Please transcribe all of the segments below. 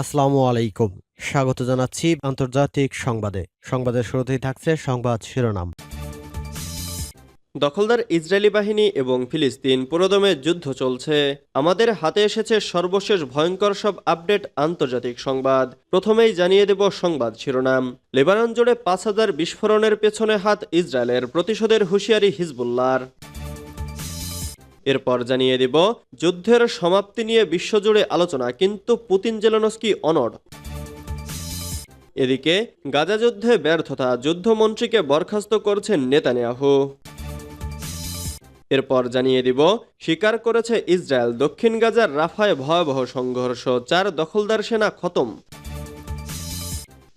আসসালামু আলাইকুম। স্বাগত জানাচ্ছি আন্তর্জাতিক সংবাদে। সংবাদের শুরুতেই থাকছে সংবাদ শিরোনাম। দখলদার ইসরায়েলি বাহিনী এবং ফিলিস্তিন পুরোদমে যুদ্ধ চলছে। আমাদের হাতে এসেছে সর্বশেষ ভয়ঙ্কর সব আপডেট আন্তর্জাতিক সংবাদ। প্রথমেই জানিয়ে দেব সংবাদ শিরোনাম। লেবানন জুড়ে পাঁচ হাজার বিস্ফোরণের পেছনে হাত ইসরায়েলের প্রতিশোধের হুঁশিয়ারি হিজবুল্লার এরপর জানিয়ে দেব, যুদ্ধের সমাপ্তি নিয়ে বিশ্বজুড়ে আলোচনা, কিন্তু পুতিন জেলানস্কি অনড়। এদিকে গাজা যুদ্ধে ব্যর্থতা, যুদ্ধমন্ত্রীকে বরখাস্ত করছেন নেতানিয়াহু। এরপর জানিয়ে দিব, স্বীকার করেছে ইসরায়েল, দক্ষিণ গাজার রাফায় ভয়াবহ সংঘর্ষ, চার দখলদার সেনা খতম।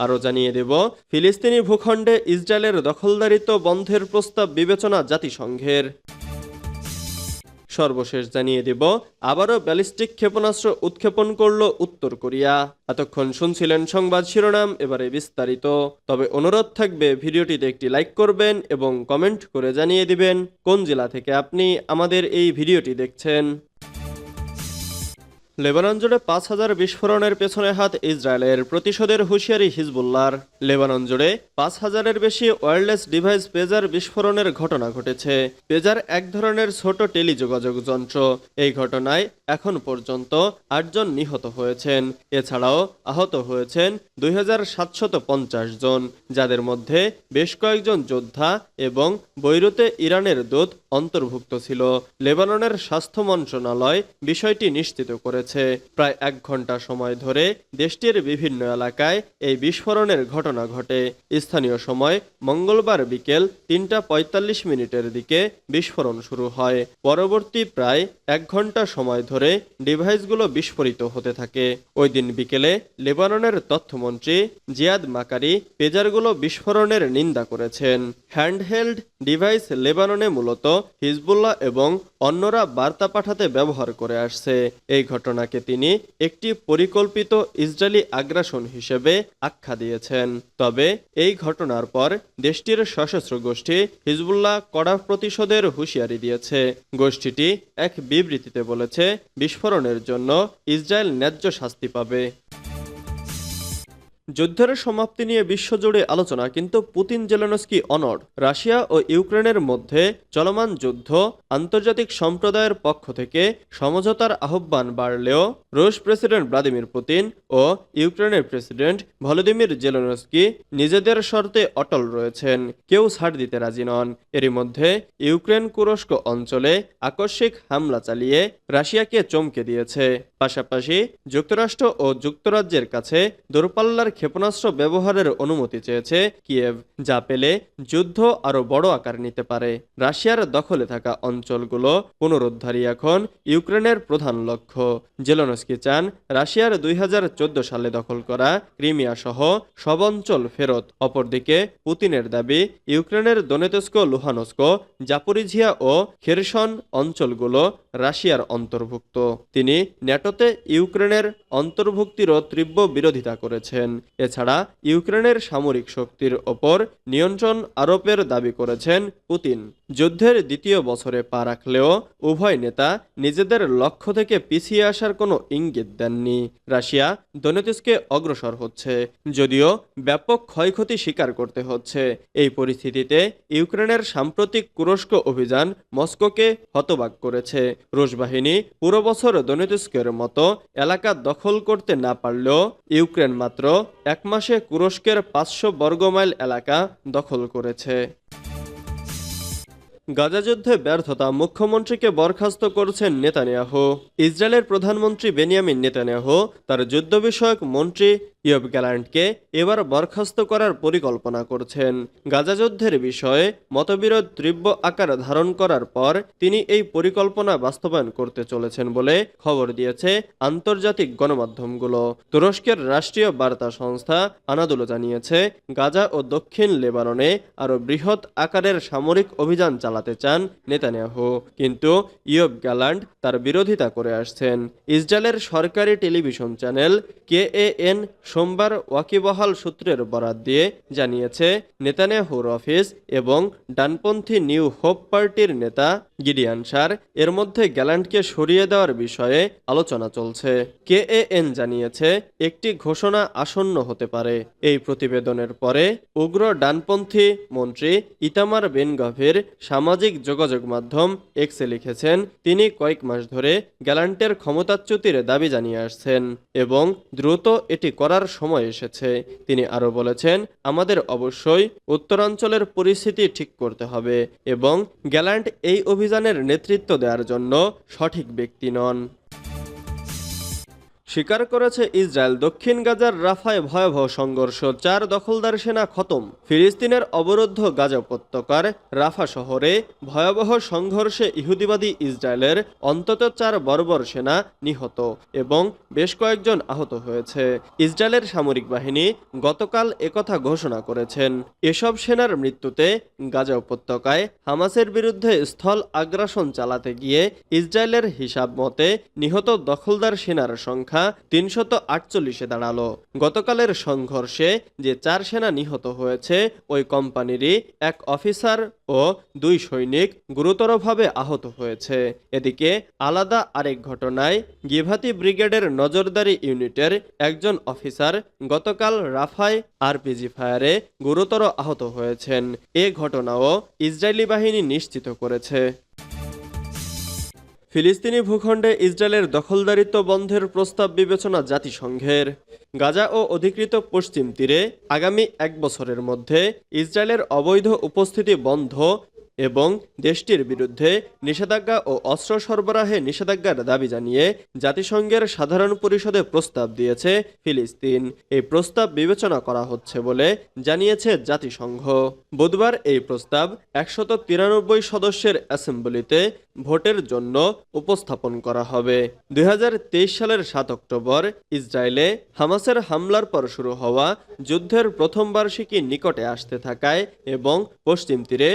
আরও জানিয়ে দেব, ফিলিস্তিনি ভূখণ্ডে ইসরায়েলের দখলদারিত্ব বন্ধের প্রস্তাব বিবেচনা জাতিসংঘের। সর্বশেষ জানিয়ে দেব। আবারও ব্যালিস্টিক ক্ষেপণাস্ত্র উৎক্ষেপণ করল উত্তর কোরিয়া। এতক্ষণ শুনছিলেন সংবাদ শিরোনাম, এবারে বিস্তারিত। তবে অনুরোধ থাকবে, ভিডিওটিতে একটি লাইক করবেন এবং কমেন্ট করে জানিয়ে দিবেন কোন জেলা থেকে আপনি আমাদের এই ভিডিওটি দেখছেন। লেবানন জুড়ে পাঁচ হাজার বিস্ফোরণের পেছনে হাত ইসরায়েলের প্রতিশোধের হুঁশিয়ারি হিজবুল্লার লেবানন জুড়ে পাঁচ হাজারের বেশি ওয়্যারলেস ডিভাইস পেজার বিস্ফোরণের ঘটনা ঘটেছে। পেজার এক ধরনের ছোট টেলিযোগাযোগ যন্ত্র। এই ঘটনায় এখন পর্যন্ত আটজন নিহত হয়েছেন। এছাড়াও আহত হয়েছেন দুই জন, যাদের মধ্যে বেশ কয়েকজন যোদ্ধা এবং বৈরুতে ইরানের দূত অন্তর্ভুক্ত ছিল লেবাননের স্বাস্থ্য মন্ত্রণালয় বিষয়টি নিশ্চিত করেছে। প্রায় এক ঘণ্টা সময় ধরে দেশটির বিভিন্ন এলাকায় এই বিস্ফোরণের ঘটনা ঘটে। স্থানীয় সময় মঙ্গলবার বিকেল তিনটা পঁয়তাল্লিশ মিনিটের দিকে বিস্ফোরণ শুরু হয়। পরবর্তী প্রায় এক ঘণ্টা সময় ধরে ডিভাইসগুলো বিস্ফোরিত হতে থাকে। ওই দিন বিকেলে লেবাননের তথ্যমন্ত্রী জিয়াদ মাকারি পেজারগুলো বিস্ফোরণের নিন্দা করেছেন। হ্যান্ডহেল্ড ডিভাইস লেবাননে মূলত হিজবুল্লাহ এবং অন্যরা বার্তা পাঠাতে ব্যবহার করে আসছে। এই ঘটনাকে তিনি একটি পরিকল্পিত ইসরায়েলি আগ্রাসন হিসেবে আখ্যা দিয়েছেন। তবে এই ঘটনার পর দেশটির সশস্ত্র গোষ্ঠী হিজবুল্লাহ কড়া প্রতিশোধের হুঁশিয়ারি দিয়েছে। গোষ্ঠীটি এক বিবৃতিতে বলেছে, বিস্ফোরণের জন্য ইসরায়েল ন্যায্য শাস্তি পাবে। যুদ্ধের সমাপ্তি নিয়ে বিশ্বজুড়ে আলোচনা, কিন্তু পুতিন, জেলেনস্কি, অনড়, রাশিয়া ও ইউক্রেনের মধ্যে চলমান যুদ্ধ আন্তর্জাতিক সম্প্রদায়ের পক্ষ থেকে সমঝোতার আহ্বান বাড়লেও রুশ প্রেসিডেন্ট ভ্লাদিমির পুতিন ও ইউক্রেনের প্রেসিডেন্ট ভলোদিমির জেলেনস্কি নিজেদের শর্তে অটল রয়েছেন, কেউ ছাড় দিতে রাজি নন। এরই মধ্যে ইউক্রেন কুরস্ক অঞ্চলে আকস্মিক হামলা চালিয়ে রাশিয়াকে চমকে দিয়েছে। পাশাপাশি যুক্তরাষ্ট্র ও যুক্তরাজ্যের কাছে দূরপাল্লার ক্ষেপণাস্ত্র ব্যবহারের অনুমতি চেয়েছে কিয়েভ, যা পেলে যুদ্ধ আরও বড় আকার নিতে পারে। রাশিয়ার দখলে থাকা অঞ্চলগুলো পুনরুদ্ধারই এখন ইউক্রেনের প্রধান লক্ষ্য। জেলনস্কি চান রাশিয়ার দুই হাজার চোদ্দ সালে দখল করা ক্রিমিয়া সহ সব অঞ্চল ফেরত। অপরদিকে পুতিনের দাবি, ইউক্রেনের দনেতস্ক লুহানস্ক, জাপরিঝিয়া ও খেরসন অঞ্চলগুলো রাশিয়ার অন্তর্ভুক্ত। তিনি ন্যাটোতে ইউক্রেনের অন্তর্ভুক্তিরও তীব্র বিরোধিতা করেছেন। এছাড়া ইউক্রেনের সামরিক শক্তির ওপর নিয়ন্ত্রণ আরোপের দাবি করেছেন পুতিন। যুদ্ধের দ্বিতীয় বছরে পা রাখলেও উভয় নেতা নিজেদের লক্ষ্য থেকে পিছিয়ে আসার কোনো ইঙ্গিত দেননি। রাশিয়া দনেতিসকে অগ্রসর হচ্ছে, যদিও ব্যাপক ক্ষয়ক্ষতি স্বীকার করতে হচ্ছে। এই পরিস্থিতিতে ইউক্রেনের সাম্প্রতিক তুরস্ক অভিযান মস্কোকে হতবাক করেছে। রুশ বাহিনী পুরো বছর দনেতিস্কের মতো এলাকা দখল করতে না পারলেও ইউক্রেন মাত্র এক মাসে তুরস্কের পাঁচশো বর্গমাইল এলাকা দখল করেছে। গাজা যুদ্ধে ব্যর্থতা মুখ্যমন্ত্রীকে বরখাস্ত করছেন নেতানিয়াহ। ইসরায়েলের প্রধানমন্ত্রী বেনিয়ামিন নেতানিয়াহ, তার যুদ্ধ বিষয়ক মন্ত্রী ইয়ব গ্যালান্টকে এবার বরখাস্ত করার পরিকল্পনা করছেন। গাজা যুদ্ধের বিষয়ে মতবিরোধ তীব্র আকার ধারণ করার পর তিনি এই পরিকল্পনা বাস্তবায়ন করতে চলেছেন বলে খবর দিয়েছে আন্তর্জাতিক গণমাধ্যমগুলো। তুরস্কের রাষ্ট্রীয় বার্তা সংস্থা আনাদুলো জানিয়েছে, গাজা ও দক্ষিণ লেবাননে আরও বৃহৎ আকারের সামরিক অভিযান চালাতে চান নেতানিয়াহু। কিন্তু ইয়ব গ্যালান্ড তার বিরোধিতা করে আসছেন। ইসরায়েলের সরকারি television channel K A N সোমবার ওয়াকিবহাল সূত্রের বরাত দিয়ে জানিয়েছে নেতানিয়াহুর অফিস এবং ডানপন্থী নিউ হোপ পার্টির নেতা গিডিয়ান সার এর মধ্যে গ্যালান্টকে সরিয়ে দেওয়ার বিষয়ে আলোচনা চলছে। কেএএন জানিয়েছে, একটি ঘোষণা আসন্ন হতে পারে। এই প্রতিবেদনের পরে উগ্র ডানপন্থী মন্ত্রী ইতামার বেন গভীর সামাজিক যোগাযোগ মাধ্যম এক্সে লিখেছেন, তিনি কয়েক মাস ধরে গ্যালান্টের ক্ষমতাচ্যুতির দাবি জানিয়ে আসছেন এবং দ্রুত এটি করার সময় এসেছে। তিনি আরও বলেছেন, আমাদের অবশ্যই উত্তরাঞ্চলের পরিস্থিতি ঠিক করতে হবে এবং গ্যালান্ট এই অভিযানের নেতৃত্ব দেওয়ার জন্য সঠিক ব্যক্তি নন। স্বীকার করেছে ইসরায়েল, দক্ষিণ গাজার রাফায় ভয়াবহ সংঘর্ষ, চার দখলদার সেনা খতম। ফিলিস্তিনের অবরুদ্ধ গাজা উপত্যকার রাফা শহরে ভয়াবহ সংঘর্ষে ইহুদিবাদী ইসরায়েলের অন্তত চার বর্বর সেনা নিহত এবং বেশ কয়েকজন আহত হয়েছে। ইসরায়েলের সামরিক বাহিনী গতকাল একথা ঘোষণা করেছেন। এসব সেনার মৃত্যুতে গাজা উপত্যকায় হামাসের বিরুদ্ধে স্থল আগ্রাসন চালাতে গিয়ে ইসরায়েলের হিসাব মতে নিহত দখলদার সেনার সংখ্যা তিনশত আটচল্লিশে দাঁড়াল। গতকালের সংঘর্ষে যে চার সেনা নিহত হয়েছে, ওই কোম্পানিরই এক অফিসার ও দুই সৈনিক গুরুতরভাবে আহত হয়েছে। এদিকে আলাদা আরেক ঘটনায় গিভাতি ব্রিগেডের নজরদারি ইউনিটের একজন অফিসার গতকাল রাফায় আরপিজি ফায়ারে গুরুতর আহত হয়েছেন। এ ঘটনাও ইসরায়েলি বাহিনী নিশ্চিত করেছে। ফিলিস্তিনি ভূখণ্ডে ইসরায়েলের দখলদারিত্ব বন্ধের প্রস্তাব বিবেচনা জাতিসংঘের। গাজা ও অধিকৃত পশ্চিম তীরে আগামী এক বছরের মধ্যে ইসরায়েলের অবৈধ উপস্থিতি বন্ধ এবং দেশটির বিরুদ্ধে নিষেধাজ্ঞা ও অস্ত্র সরবরাহে নিষেধাজ্ঞার দাবি জানিয়ে জাতিসংঘের সাধারণ পরিষদে প্রস্তাব দিয়েছে ফিলিস্তিন। এই প্রস্তাব বিবেচনা করা হচ্ছে বলে জানিয়েছে জাতিসংঘ। বুধবার এই প্রস্তাব একশত তিরানব্বই সদস্যের অ্যাসেম্বলিতে ভোটের জন্য উপস্থাপন করা হবে। দুই হাজার তেইশ সালের সাত অক্টোবর ইসরায়েলে হামাসের হামলার পর শুরু হওয়া যুদ্ধের প্রথম বার্ষিকী নিকটে আসতে থাকায় এবং পশ্চিম তীরে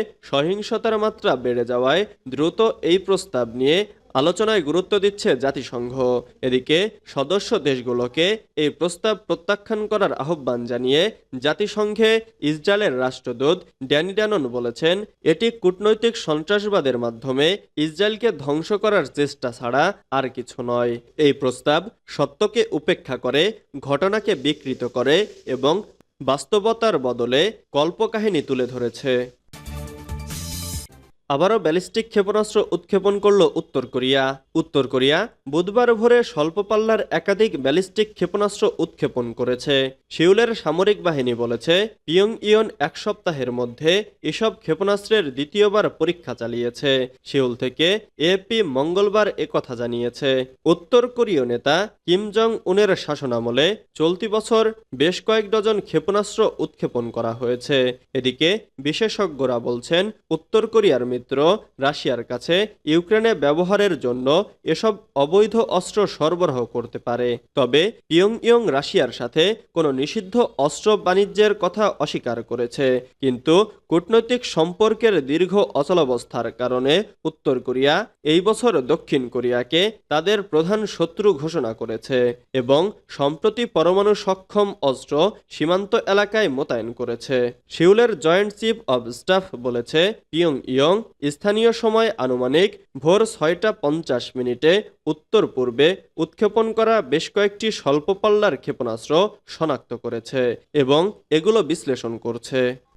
সহিংসতার মাত্রা বেড়ে যাওয়ায় দ্রুত এই প্রস্তাব নিয়ে আলোচনায় গুরুত্ব দিচ্ছে জাতিসংঘ। এদিকে সদস্য দেশগুলোকে এই প্রস্তাব প্রত্যাখ্যান করার আহ্বান জানিয়ে জাতিসংঘে ইসরায়েলের রাষ্ট্রদূত ড্যানি ড্যানন বলেছেন, এটি কূটনৈতিক সন্ত্রাসবাদের মাধ্যমে ইসরায়েলকে ধ্বংস করার চেষ্টা ছাড়া আর কিছু নয়। এই প্রস্তাব সত্যকে উপেক্ষা করে, ঘটনাকে বিকৃত করে এবং বাস্তবতার বদলে কল্পকাহিনী তুলে ধরেছে। আবারও ব্যালিস্টিক ক্ষেপণাস্ত্র উৎক্ষেপণ করল উত্তর কোরিয়া। উত্তর কোরিয়া বুধবার ভোরে স্বল্প পাল্লার একাধিক ব্যালিস্টিক ক্ষেপণাস্ত্র উৎক্ষেপণ করেছে। সিউলের সামরিক বাহিনী বলেছে পিয়ং ইয়ন এক সপ্তাহের মধ্যে এসব ক্ষেপণাস্ত্রের দ্বিতীয়বার পরীক্ষা চালিয়েছে। সিউল থেকে এপি মঙ্গলবার একথা জানিয়েছে। উত্তর কোরীয় নেতা কিম জং উনের শাসনামলে চলতি বছর বেশ কয়েক ডজন ক্ষেপণাস্ত্র উৎক্ষেপণ করা হয়েছে। এদিকে বিশেষজ্ঞরা বলছেন, উত্তর কোরিয়ার মিত্র রাশিয়ার কাছে ইউক্রেনে ব্যবহারের জন্য এসব অবৈধ অস্ত্র সরবরাহ করতে পারে। তবে ইয়ং ইয়ং রাশিয়ার সাথে কোনো নিষিদ্ধ অস্ত্র বাণিজ্যের কথা অস্বীকার করেছে। কিন্তু কূটনৈতিক সম্পর্কের দীর্ঘ অচলাবস্থার কারণে উত্তর কোরিয়া এই বছর দক্ষিণ কোরিয়াকে তাদের প্রধান শত্রু ঘোষণা করেছে এবং সম্প্রতি পরমাণু সক্ষম অস্ত্র সীমান্ত এলাকায় মোতায়েন করেছে। সিউলের জয়েন্ট চিফ অব স্টাফ বলেছে পিয়ং ইয়ং স্থানীয় সময় আনুমানিক ভোর ছয়টা পঞ্চাশ মিনিটে উত্তর পূর্বে উৎক্ষেপণ করা বেশ কয়েকটি স্বল্প পাল্লার ক্ষেপণাস্ত্র শনাক্ত করেছে এবং এগুলো বিশ্লেষণ করছে।